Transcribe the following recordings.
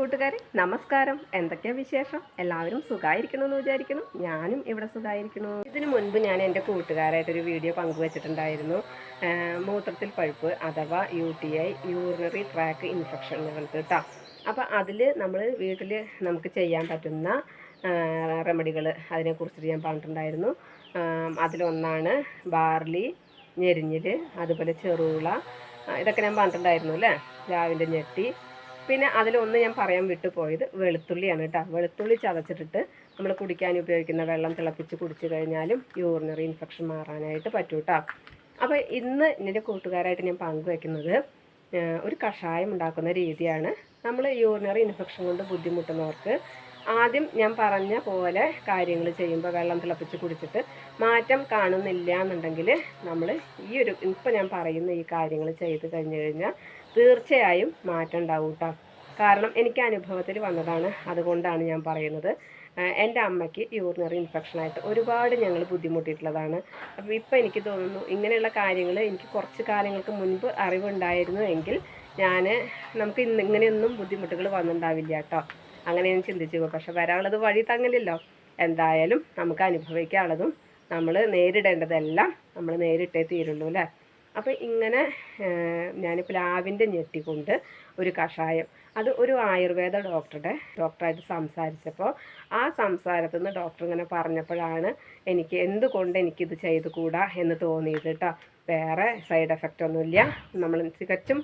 കൂട്ടുകാരെ നമസ്കാരം. എന്തൊക്കെയാ വിശേഷം? എല്ലാവരും സുഖമായിരിക്കണമെന്ന് വിചാരിക്കുന്നു. ഞാനും ഇവിടെ സുഖമായിരിക്കുന്നു ഇതിനു മുൻപ് ഞാൻ എന്റെ കൂട്ടുകാരായിട്ടൊരു വീഡിയോ പങ്കുവച്ചിട്ടുണ്ടായിരുന്നു. മൂത്രത്തിൽ പഴുപ്പ് അഥവാ U T I urinary tract infection എന്ന് കേട്ടോ അപ്പോൾ അതിൽ നമ്മൾ വീട്ടിൽ നമുക്ക് ചെയ്യാൻ പറ്റുന്ന റെമഡികൾ അതിനെക്കുറിച്ചിട്ട് ഞാൻ പറഞ്ഞിട്ടുണ്ടായിരുന്നു. അതിലൊന്നാണ് ബാർലി ഞെരിഞ്ഞിൽ അതുപോലെ ചെറുള ഇതൊക്കെ ഞാൻ പറഞ്ഞിട്ടുണ്ടായിരുന്നു അല്ലേ? രാവിലെ ഞെട്ടി പിന്നെ അതിലൊന്ന് ഞാൻ പറയാൻ വിട്ടുപോയത് വെളുത്തുള്ളിയാണ് കേട്ടോ. വെളുത്തുള്ളി ചതച്ചിട്ടിട്ട് നമ്മൾ കുടിക്കാൻ ഉപയോഗിക്കുന്ന വെള്ളം തിളപ്പിച്ച് കുടിച്ചു കഴിഞ്ഞാലും യൂറിനറി ഇൻഫെക്ഷൻ മാറാനായിട്ട് പറ്റും കേട്ടോ അപ്പോൾ ഇന്ന് എന്റെ കൂട്ടുകാരായിട്ട് ഞാൻ പങ്കുവെക്കുന്നത് ആ, ഒരു കഷായം ഉണ്ടാക്കുന്ന രീതിയാണ്. നമ്മൾ യൂറിനറി ഇൻഫെക്ഷൻ കൊണ്ട് ബുദ്ധിമുട്ടുന്നവർക്ക് ആദ്യം ഞാൻ പറഞ്ഞ പോലെ കാര്യങ്ങൾ ചെയ്യുമ്പോൾ വെള്ളം തിളപ്പിച്ച് കുടിച്ചിട്ട് മാറ്റം കാണുന്നില്ല എന്നുണ്ടെങ്കിൽ നമ്മൾ ഈ ഒരു ഇപ്പം ഞാൻ പറയുന്ന ഈ കാര്യങ്ങൾ ചെയ്ത് കഴിഞ്ഞ് കഴിഞ്ഞാൽ തീർച്ചയായും മാറ്റം ഉണ്ടാവും കേട്ടോ കാരണം എനിക്ക് അനുഭവത്തിൽ വന്നതാണ്. അതുകൊണ്ടാണ് ഞാൻ പറയുന്നത്. എന്റെ അമ്മയ്ക്ക് യൂറിനറി ഇൻഫെക്ഷനായിട്ട് ഒരുപാട് ഞങ്ങൾ ബുദ്ധിമുട്ടിയിട്ടുള്ളതാണ്. അപ്പോൾ ഇപ്പോൾ എനിക്ക് തോന്നുന്നു ഇങ്ങനെയുള്ള കാര്യങ്ങൾ എനിക്ക് കുറച്ച് കാലങ്ങൾക്ക് മുൻപ് അറിവുണ്ടായിരുന്നു എങ്കിൽ ഞാൻ നമുക്ക് ഇന്ന് ഇങ്ങനെയൊന്നും ബുദ്ധിമുട്ടുകൾ വന്നിട്ടുണ്ടാവില്ല കേട്ടോ അങ്ങനെ ഞാൻ ചിന്തിച്ചു പോകും പക്ഷെ വരാനുള്ളത് വഴി തങ്ങലില്ലോ എന്തായാലും നമുക്ക് അനുഭവിക്കാനുള്ളതും നമ്മൾ നേരിടേണ്ടതെല്ലാം നമ്മൾ നേരിട്ടേ തീരുള്ളൂ അല്ലേ? അപ്പോൾ ഇങ്ങനെ ഞാൻ പ്ലാവിന്റെ ഞെട്ടിക്കൊണ്ട് ഒരു കഷായം അത് ഒരു ആയുർവേദ ഡോക്ടറുടെ ഡോക്ടറായിട്ട് സംസാരിച്ചപ്പോൾ ആ സംസാരത്തിൽ നിന്ന് ഡോക്ടർ ഇങ്ങനെ പറഞ്ഞപ്പോഴാണ് എനിക്ക് എന്തുകൊണ്ട് എനിക്കിത് ചെയ്തുകൂടാ എന്ന് തോന്നിയത് കേട്ടോ വേറെ സൈഡ് എഫക്റ്റ് ഒന്നുമില്ല. നമ്മൾ തികച്ചും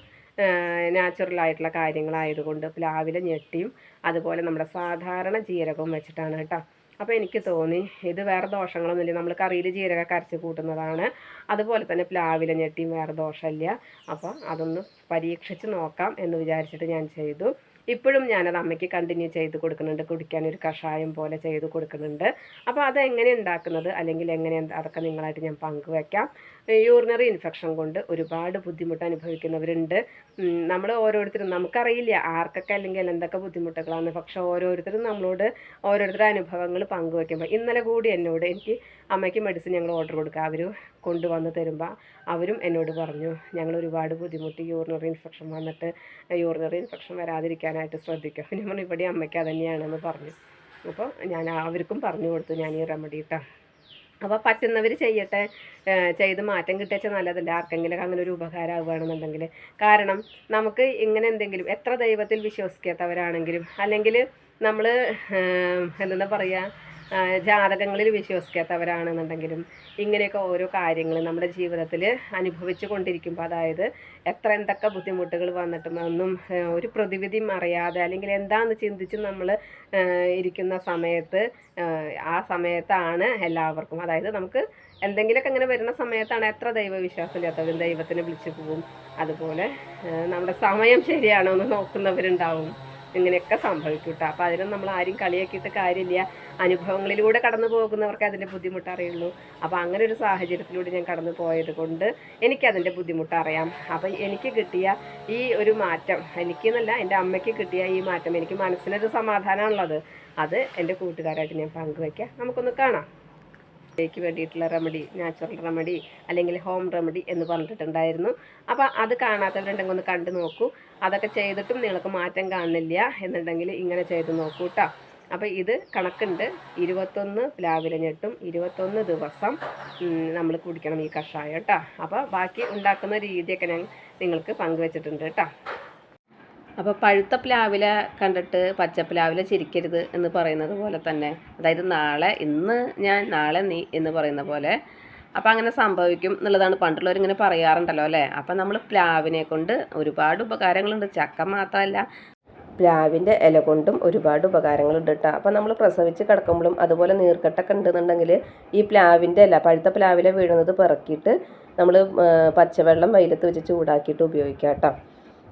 നാച്ചുറൽ ആയിട്ടുള്ള കാര്യങ്ങളായതുകൊണ്ട് പ്ലാവിലെ ഞെട്ടിയും അതുപോലെ നമ്മുടെ സാധാരണ ജീരകവും വെച്ചിട്ടാണ് കേട്ടോ അപ്പോൾ എനിക്ക് തോന്നി ഇത് വേറെ ദോഷങ്ങളൊന്നുമില്ല. നമ്മൾ കറിയിൽ ജീരക കരച്ച് കൂട്ടുന്നതാണ്. അതുപോലെ തന്നെ പ്ലാവില ഞെട്ടിയും വേറെ ദോഷമില്ല. അപ്പോൾ അതൊന്ന് പരീക്ഷിച്ച് നോക്കാം എന്ന് വിചാരിച്ചിട്ട് ഞാൻ ചെയ്തു. ഇപ്പോഴും ഞാനത് അമ്മയ്ക്ക് കണ്ടിന്യൂ ചെയ്ത് കൊടുക്കുന്നുണ്ട്. കുടിക്കാൻ ഒരു കഷായം പോലെ ചെയ്ത് കൊടുക്കുന്നുണ്ട്. അപ്പോൾ അതെങ്ങനെ ഉണ്ടാക്കുന്നത്? അല്ലെങ്കിൽ എങ്ങനെ അതൊക്കെ നിങ്ങളായിട്ട് ഞാൻ പങ്കുവെക്കാം. യൂറിനറി ഇൻഫെക്ഷൻ കൊണ്ട് ഒരുപാട് ബുദ്ധിമുട്ട് അനുഭവിക്കുന്നവരുണ്ട്. നമ്മൾ ഓരോരുത്തരും നമുക്കറിയില്ല ആർക്കൊക്കെ അല്ലെങ്കിൽ എന്തൊക്കെ ബുദ്ധിമുട്ടുകളാണ്. പക്ഷെ ഓരോരുത്തരും നമ്മളോട് ഓരോരുത്തരുടെ അനുഭവങ്ങൾ പങ്കുവയ്ക്കുമ്പോൾ ഇന്നലെ കൂടി എന്നോട് എനിക്ക് അമ്മയ്ക്ക് മെഡിസിൻ ഞങ്ങൾ ഓർഡർ കൊടുക്കുക. അവർ കൊണ്ടുവന്ന് തരുമ്പോൾ അവരും എന്നോട് പറഞ്ഞു ഞങ്ങൾ ഒരുപാട് ബുദ്ധിമുട്ടി യൂറിനറി ഇൻഫെക്ഷൻ വന്നിട്ട് യൂറിനറി ഇൻഫെക്ഷൻ വരാതിരിക്കാനായിട്ട് ശ്രദ്ധിക്കും പിന്നെ പറഞ്ഞു ഇവിടെ അമ്മയ്ക്ക് അതന്നെയാണെന്ന് തന്നെയാണെന്ന് പറഞ്ഞു. അപ്പോൾ ഞാൻ അവർക്കും പറഞ്ഞു കൊടുത്തു ഞാൻ ഈ റെമഡി ഇട്ടാ അപ്പോൾ പറ്റുന്നവർ ചെയ്യട്ടെ ചെയ്ത് മാറ്റം കിട്ടിയാൽ നല്ലതല്ല? ആർക്കെങ്കിലും അങ്ങനെ ഒരു ഉപകാരമാവുകയാണെന്നുണ്ടെങ്കിൽ കാരണം നമുക്ക് ഇങ്ങനെ എന്തെങ്കിലും എത്ര ദൈവത്തിൽ വിശ്വസിക്കാത്തവരാണെങ്കിലും അല്ലെങ്കിൽ നമ്മൾ എന്താ പറയുക ജാതകങ്ങളിൽ വിശ്വസിക്കാത്തവരാണെന്നുണ്ടെങ്കിലും ഇങ്ങനെയൊക്കെ ഓരോ കാര്യങ്ങൾ നമ്മുടെ ജീവിതത്തിൽ അനുഭവിച്ചു കൊണ്ടിരിക്കുമ്പോൾ അതായത് എത്ര എന്തൊക്കെ ബുദ്ധിമുട്ടുകൾ വന്നിട്ടും ഒന്നും ഒരു പ്രതിവിധി അറിയാതെ അല്ലെങ്കിൽ എന്താണെന്ന് ചിന്തിച്ച് നമ്മൾ ഇരിക്കുന്ന സമയത്ത് ആ സമയത്താണ് എല്ലാവർക്കും അതായത് നമുക്ക് എന്തെങ്കിലുമൊക്കെ ഇങ്ങനെ വരുന്ന സമയത്താണ് എത്ര ദൈവവിശ്വാസം ഇല്ലാത്തവരും ദൈവത്തിനെ വിളിച്ചു പോവും. അതുപോലെ നമ്മുടെ സമയം ശരിയാണോ എന്ന് നോക്കുന്നവരുണ്ടാവും. ഇങ്ങനെയൊക്കെ സംഭവിക്കും കേട്ടോ അപ്പോൾ അതിനും നമ്മൾ ആരും കളിയാക്കിയിട്ട് കാര്യമില്ല. അനുഭവങ്ങളിലൂടെ കടന്നു പോകുന്നവർക്ക് അതിന്റെ ബുദ്ധിമുട്ട് അറിയുള്ളൂ അപ്പോൾ അങ്ങനെ ഒരു സാഹചര്യത്തിലൂടെ ഞാൻ കടന്നു പോയത് കൊണ്ട് എനിക്കതിന്റെ ബുദ്ധിമുട്ട് അറിയാം അപ്പോൾ എനിക്ക് കിട്ടിയ ഈ ഒരു മാറ്റം എനിക്ക് എന്നല്ല എന്റെ അമ്മയ്ക്ക് കിട്ടിയ ഈ മാറ്റം എനിക്ക് മനസ്സിനൊരു സമാധാനമാണുള്ളത്. അത് എന്റെ കൂട്ടുകാരായിട്ട് ഞാൻ പങ്കുവയ്ക്കാം. നമുക്കൊന്ന് കാണാം. ക്ക് വേണ്ടിയിട്ടുള്ള റെമഡി നാച്ചുറൽ റെമഡി അല്ലെങ്കിൽ ഹോം റെമഡി എന്ന് പറഞ്ഞിട്ടുണ്ടായിരുന്നു. അപ്പോൾ അത് കാണാത്തവരുണ്ടെങ്കിൽ ഒന്ന് കണ്ടു നോക്കൂ. അതൊക്കെ ചെയ്തിട്ടും നിങ്ങൾക്ക് മാറ്റം കാണുന്നില്ല എന്നുണ്ടെങ്കിൽ ഇങ്ങനെ ചെയ്ത് നോക്കൂ കേട്ടോ അപ്പോൾ ഇത് കണക്കുണ്ട്. ഇരുപത്തൊന്ന് പ്ലാവില ഞെട്ടും ഇരുപത്തൊന്ന് ദിവസം നമ്മൾ കുടിക്കണം ഈ കഷായം കേട്ടോ. അപ്പോൾ ബാക്കി ഉണ്ടാക്കുന്ന രീതിയൊക്കെ ഞാൻ നിങ്ങൾക്ക് പങ്കുവച്ചിട്ടുണ്ട് കേട്ടോ. അപ്പോൾ പഴുത്ത പ്ലാവില കണ്ടിട്ട് പച്ച പ്ലാവില ചിരിക്കരുത് എന്ന് പറയുന്നത് പോലെ തന്നെ അതായത് നാളെ ഇന്ന് ഞാൻ നാളെ നീ എന്ന് പറയുന്ന പോലെ അപ്പോൾ അങ്ങനെ സംഭവിക്കും എന്നുള്ളതാണ് പണ്ടുള്ളവർ ഇങ്ങനെ പറയാറുണ്ടല്ലോ അല്ലേ? അപ്പോൾ നമ്മൾ പ്ലാവിനെ കൊണ്ട് ഒരുപാട് ഉപകാരങ്ങളുണ്ട്. ചക്ക മാത്രമല്ല പ്ലാവിന്റെ ഇല കൊണ്ടും ഒരുപാട് ഉപകാരങ്ങളുണ്ട് കേട്ടോ അപ്പോൾ നമ്മൾ പ്രസവിച്ച് കിടക്കുമ്പോഴും അതുപോലെ നീർക്കെട്ടൊക്കെ ഉണ്ടെന്നുണ്ടെങ്കിൽ ഈ പ്ലാവിന്റെ ഇല പഴുത്ത പ്ലാവിലെ വീഴുന്നത് പിറക്കിയിട്ട് നമ്മൾ പച്ചവെള്ളം വെയിലത്ത് വെച്ച് ചൂടാക്കിയിട്ട് ഉപയോഗിക്കാം കേട്ടോ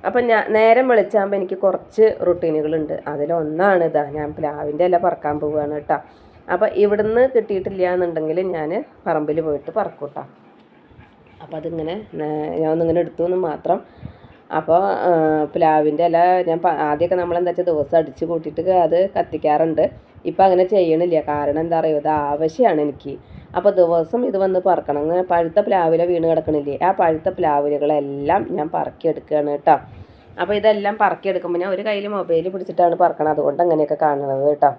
അപ്പം ഞാൻ നേരം വെളിച്ചാകുമ്പോൾ എനിക്ക് കുറച്ച് റുട്ടീനുകളുണ്ട്. അതിലൊന്നാണ് ഇതാ ഞാൻ പ്ലാവിന്റെ ഇല പറക്കാൻ പോവുകയാണ് കേട്ടോ അപ്പോൾ ഇവിടുന്ന് കിട്ടിയിട്ടില്ല എന്നുണ്ടെങ്കിൽ ഞാൻ പറമ്പിൽ പോയിട്ട് പറക്കൂട്ടാം അപ്പം അപ്പോൾ അതിങ്ങനെ ഞാൻ ഒന്നിങ്ങനെ എടുത്തു എന്ന് മാത്രം അപ്പോൾ പ്ലാവിന്റെ ഇല ഞാൻ ആദ്യമൊക്കെ നമ്മൾ നമ്മളെന്താ വെച്ചാൽ ദിവസം അടിച്ച് കൂട്ടിയിട്ട് അത് കത്തിക്കാറുണ്ട്. ഇപ്പം അങ്ങനെ ചെയ്യണില്ല. കാരണം എന്താ പറയുക ഇത് ആവശ്യമാണ് എനിക്ക്. അപ്പോൾ ദിവസം ഇത് വന്ന് പറക്കണം. അങ്ങനെ പഴുത്ത പ്ലാവില വീണ് കിടക്കണില്ലേ? ആ പഴുത്ത പ്ലാവിലകളെല്ലാം ഞാൻ പറക്കിയെടുക്കുകയാണ് കേട്ടോ. അപ്പോൾ ഇതെല്ലാം പറക്കിയെടുക്കുമ്പോൾ ഞാൻ ഒരു കയ്യിൽ മൊബൈൽ പിടിച്ചിട്ടാണ് പറക്കണത്. അതുകൊണ്ട് അങ്ങനെയൊക്കെ കാണുന്നത് കേട്ടോ.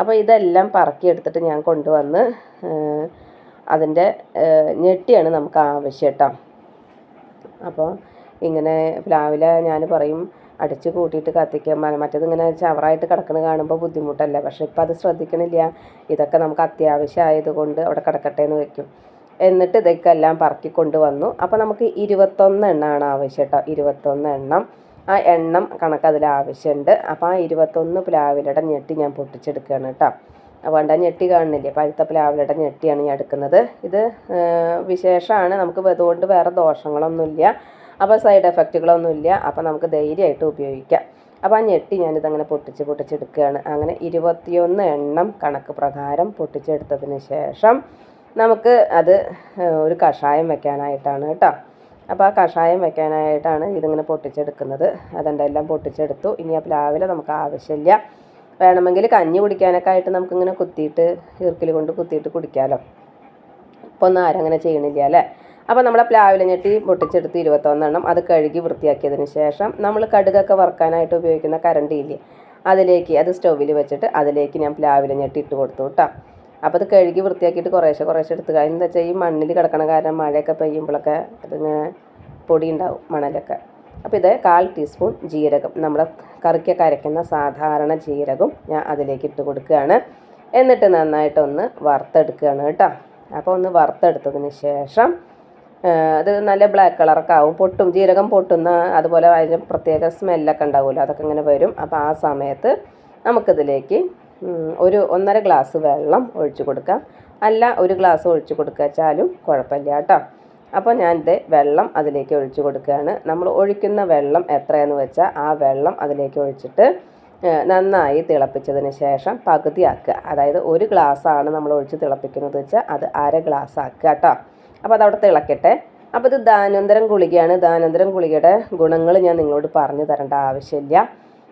അപ്പോൾ ഇതെല്ലാം പറക്കിയെടുത്തിട്ട് ഞാൻ കൊണ്ടുവന്ന് അതിന്റെ ഞെട്ടിയാണ് നമുക്ക് ആവശ്യം കേട്ടോ. അപ്പോൾ ഇങ്ങനെ പ്ലാവില ഞാൻ പറയും അടിച്ച് കൂട്ടിയിട്ട് കത്തിക്കാൻ മറ്റേത് ഇങ്ങനെ ചവറായിട്ട് കിടക്കുന്നത് കാണുമ്പോൾ ബുദ്ധിമുട്ടല്ല? പക്ഷെ ഇപ്പം അത് ശ്രദ്ധിക്കണില്ല. ഇതൊക്കെ നമുക്ക് അത്യാവശ്യമായതുകൊണ്ട് അവിടെ കിടക്കട്ടെ എന്ന് വെക്കും. എന്നിട്ട് ഇതൊക്കെ എല്ലാം പറക്കി കൊണ്ടുവന്നു. അപ്പോൾ നമുക്ക് ഇരുപത്തൊന്ന് എണ്ണമാണ് ആവശ്യം കേട്ടോ ഇരുപത്തൊന്ന് എണ്ണം. ആ എണ്ണം കണക്ക് അതിൽ ആവശ്യമുണ്ട് അപ്പോൾ ആ ഇരുപത്തൊന്ന് പ്ലാവിലയുടെ ഞെട്ടി ഞാൻ പൊട്ടിച്ചെടുക്കുകയാണ് കേട്ടോ അതുകൊണ്ട് ആ ഞെട്ടി കാണുന്നില്ലേ? പഴുത്ത പ്ലാവിലയുടെ ഞെട്ടിയാണ് ഞാൻ എടുക്കുന്നത്. ഇത് വിശേഷമാണ് നമുക്ക് അതുകൊണ്ട് വേറെ ദോഷങ്ങളൊന്നുമില്ല. അപ്പോൾ സൈഡ് എഫക്റ്റുകളൊന്നുമില്ല അപ്പോൾ നമുക്ക് ധൈര്യമായിട്ട് ഉപയോഗിക്കാം. അപ്പോൾ ആ ഞെട്ടി ഞാനിതങ്ങനെ പൊട്ടിച്ച് പൊട്ടിച്ചെടുക്കുകയാണ് അങ്ങനെ ഇരുപത്തിയൊന്ന് എണ്ണം കണക്ക് പ്രകാരം പൊട്ടിച്ചെടുത്തതിന് ശേഷം നമുക്ക് അത് ഒരു കഷായം വെക്കാനായിട്ടാണ് കേട്ടോ. അപ്പോൾ ആ കഷായം വെക്കാനായിട്ടാണ് ഇതിങ്ങനെ പൊട്ടിച്ചെടുക്കുന്നത്. അതെന്തെല്ലാം പൊട്ടിച്ചെടുത്തു. ഇനി ആ പ്ലാവില നമുക്ക് ആവശ്യമില്ല. വേണമെങ്കിൽ കഞ്ഞി കുടിക്കാനൊക്കെ ആയിട്ട് നമുക്കിങ്ങനെ കുത്തിയിട്ട് ഈർക്കിൽ കൊണ്ട് കുത്തിയിട്ട് കുടിക്കാമല്ലോ ഇപ്പോൾ ഒന്നും ആരും അങ്ങനെ ചെയ്യണില്ല അല്ലേ? അപ്പോൾ നമ്മുടെ പ്ലാവില ഞെട്ടി പൊട്ടിച്ചെടുത്ത് ഇരുപത്തൊന്നെണ്ണം. അത് കഴുകി വൃത്തിയാക്കിയതിന് ശേഷം നമ്മൾ കടുകൊക്കെ വറുക്കാനായിട്ട് ഉപയോഗിക്കുന്ന കരണ്ടിയില്ലേ അതിലേക്ക് അത് സ്റ്റൗവിൽ വെച്ചിട്ട് അതിലേക്ക് ഞാൻ പ്ലാവില ഞെട്ടി ഇട്ട് കൊടുത്തു കേട്ടോ അപ്പോൾ അത് കഴുകി വൃത്തിയാക്കിയിട്ട് കുറേശ്ശെ കുറേശ്ശെ എടുത്ത് കഴിഞ്ഞ് എന്താ വെച്ചാൽ ഈ മണ്ണിൽ കിടക്കണ കാരണം മഴയൊക്കെ പെയ്യുമ്പോഴൊക്കെ അതിങ്ങനെ പൊടി ഉണ്ടാവും മണലൊക്കെ. അപ്പോൾ ഇത് കാൽ ടീസ്പൂൺ ജീരകം. നമ്മുടെ കറിക്കൊക്കെ അരയ്ക്കുന്ന സാധാരണ ജീരകം ഞാൻ അതിലേക്ക് ഇട്ട് കൊടുക്കുകയാണ് എന്നിട്ട് നന്നായിട്ടൊന്ന് വറുത്തെടുക്കുകയാണ് കേട്ടോ അപ്പോൾ ഒന്ന് വറുത്തെടുത്തതിന് ശേഷം അത് നല്ല ബ്ലാക്ക് കളറൊക്കെ ആവും. പൊട്ടും ജീരകം പൊട്ടുന്ന അതുപോലെ അതിന് പ്രത്യേക സ്മെല്ലൊക്കെ ഉണ്ടാവുമല്ലോ അതൊക്കെ ഇങ്ങനെ വരും. അപ്പോൾ ആ സമയത്ത് നമുക്കിതിലേക്ക് ഒരു ഒന്നര ഗ്ലാസ് വെള്ളം ഒഴിച്ചു കൊടുക്കാം. അല്ല ഒരു ഗ്ലാസ് ഒഴിച്ചു കൊടുക്കാച്ചാലും കുഴപ്പമില്ല കേട്ടോ. അപ്പോൾ ഞാനിത് വെള്ളം അതിലേക്ക് ഒഴിച്ചു കൊടുക്കുകയാണ്. നമ്മൾ ഒഴിക്കുന്ന വെള്ളം എത്രയെന്ന് വെച്ചാൽ ആ വെള്ളം അതിലേക്ക് ഒഴിച്ചിട്ട് നന്നായി തിളപ്പിച്ചതിന് ശേഷം പകുതിയാക്കുക. അതായത് ഒരു ഗ്ലാസ്സാണ് നമ്മൾ ഒഴിച്ച് തിളപ്പിക്കുന്നത് വെച്ചാൽ അത് അര ഗ്ലാസ് ആക്കുക കേട്ടോ. അപ്പോൾ അതവിടെ തിളക്കട്ടെ അപ്പോൾ ഇത് ദാനന്തരം ഗുളികയാണ്. ദാനന്തരം ഗുളികയുടെ ഗുണങ്ങൾ ഞാൻ നിങ്ങളോട് പറഞ്ഞു തരേണ്ട ആവശ്യമില്ല.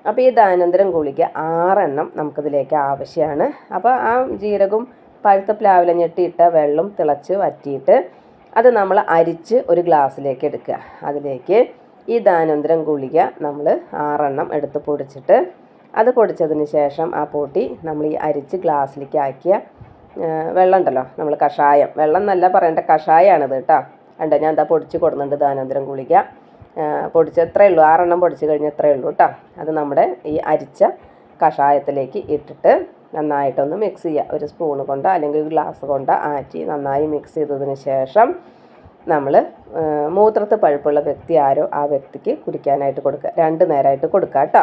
അപ്പോൾ ഈ ദാനന്തരം ഗുളിക ആറെണ്ണം നമുക്കിതിലേക്ക് ആവശ്യമാണ്. അപ്പോൾ ആ ജീരകവും പഴുത്ത പ്ലാവില ഞെട്ടിയിട്ട വെള്ളം തിളച്ച് വറ്റിയിട്ട് അത് നമ്മൾ അരിച്ച് ഒരു ഗ്ലാസ്സിലേക്ക് എടുക്കുക. അതിലേക്ക് ഈ ദാനന്തരം ഗുളിക നമ്മൾ ആറെണ്ണം എടുത്ത് പൊടിച്ചിട്ട് അത് പൊടിച്ചതിന് ശേഷം ആ പൊടി നമ്മൾ ഈ അരിച്ച് ഗ്ലാസ്സിലേക്ക് ആക്കിയ വെള്ളം ഉണ്ടല്ലോ നമ്മൾ കഷായം. വെള്ളം എന്നല്ല പറയേണ്ട കഷായമാണിത് കേട്ടോ. ഉണ്ട് ഞാൻ എന്താ പൊടിച്ച് കൊടുക്കുന്നുണ്ട് ദാനന്തരം ഗുളിക. പൊടിച്ച് എത്രയേ ഉള്ളൂ? ആറെണ്ണം പൊടിച്ച് കഴിഞ്ഞാൽ എത്രയേ ഉള്ളൂ കേട്ടോ. അത് നമ്മുടെ ഈ അരിച്ച കഷായത്തിലേക്ക് ഇട്ടിട്ട് നന്നായിട്ടൊന്ന് മിക്സ് ചെയ്യുക ഒരു സ്പൂൺ കൊണ്ട് അല്ലെങ്കിൽ ഒരു ഗ്ലാസ് കൊണ്ട് ആറ്റി നന്നായി മിക്സ് ചെയ്തതിന് ശേഷം നമ്മൾ മൂത്രത്ത് പഴുപ്പുള്ള വ്യക്തി ആരോ ആ വ്യക്തിക്ക് കുടിക്കാനായിട്ട് കൊടുക്കുക. രണ്ട് നേരമായിട്ട് കൊടുക്കുക കേട്ടോ.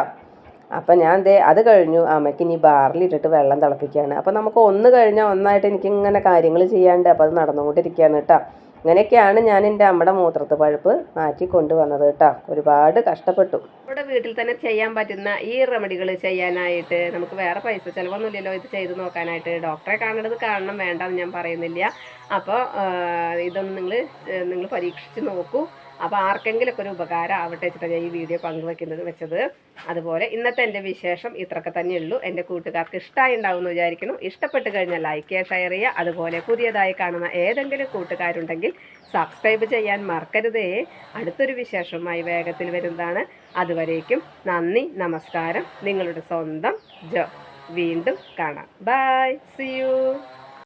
അപ്പം ഞാൻ ദേ അത് കഴിഞ്ഞു. അമ്മയ്ക്ക് ഇനി ബാറിലിട്ടിട്ട് വെള്ളം തിളപ്പിക്കുകയാണ് അപ്പം നമുക്ക് ഒന്ന് കഴിഞ്ഞാൽ ഒന്നായിട്ട് എനിക്കിങ്ങനെ കാര്യങ്ങൾ ചെയ്യാണ്ട് അപ്പോൾ അത് നടന്നുകൊണ്ടിരിക്കുകയാണ് കേട്ടോ അങ്ങനെയൊക്കെയാണ് ഞാൻ എന്റെ അമ്മയുടെ മൂത്രത്ത് പഴുപ്പ് മാറ്റി കൊണ്ടുവന്നത് കേട്ടോ ഒരുപാട് കഷ്ടപ്പെട്ടു. നമ്മുടെ വീട്ടിൽ തന്നെ ചെയ്യാൻ പറ്റുന്ന ഈ റെമഡികൾ ചെയ്യാനായിട്ട് നമുക്ക് വേറെ പൈസ ചിലവൊന്നുമില്ലല്ലോ ഇത് ചെയ്ത് നോക്കാനായിട്ട്. ഡോക്ടറെ കാണേണ്ടത് കാണണം വേണ്ടെന്ന് ഞാൻ പറയുന്നില്ല. അപ്പോൾ ഇതൊന്ന് നിങ്ങൾ നിങ്ങൾ പരീക്ഷിച്ച് നോക്കൂ. അപ്പോൾ ആർക്കെങ്കിലുമൊക്കെ ഒരു ഉപകാരം ആവട്ടെ വെച്ചിട്ടാണ് ഈ വീഡിയോ പങ്കുവെക്കുന്നത് വെച്ചത്. അതുപോലെ ഇന്നത്തെ എന്റെ വിശേഷം ഇത്രയൊക്കെ തന്നെയുള്ളൂ. എന്റെ കൂട്ടുകാർക്ക് ഇഷ്ടമായി ഉണ്ടാവുമെന്ന് വിചാരിക്കുന്നു. ഇഷ്ടപ്പെട്ട് കഴിഞ്ഞാൽ ലൈക്ക് ചെയ്യുക ഷെയർ ചെയ്യുക. അതുപോലെ പുതിയതായി കാണുന്ന ഏതെങ്കിലും കൂട്ടുകാരുണ്ടെങ്കിൽ സബ്സ്ക്രൈബ് ചെയ്യാൻ മറക്കരുതേ. അടുത്തൊരു വിശേഷമായി വേഗത്തിൽ വരുന്നതാണ്. അതുവരേക്കും നന്ദി നമസ്കാരം. നിങ്ങളുടെ സ്വന്തം ജോ. വീണ്ടും കാണാം. By C U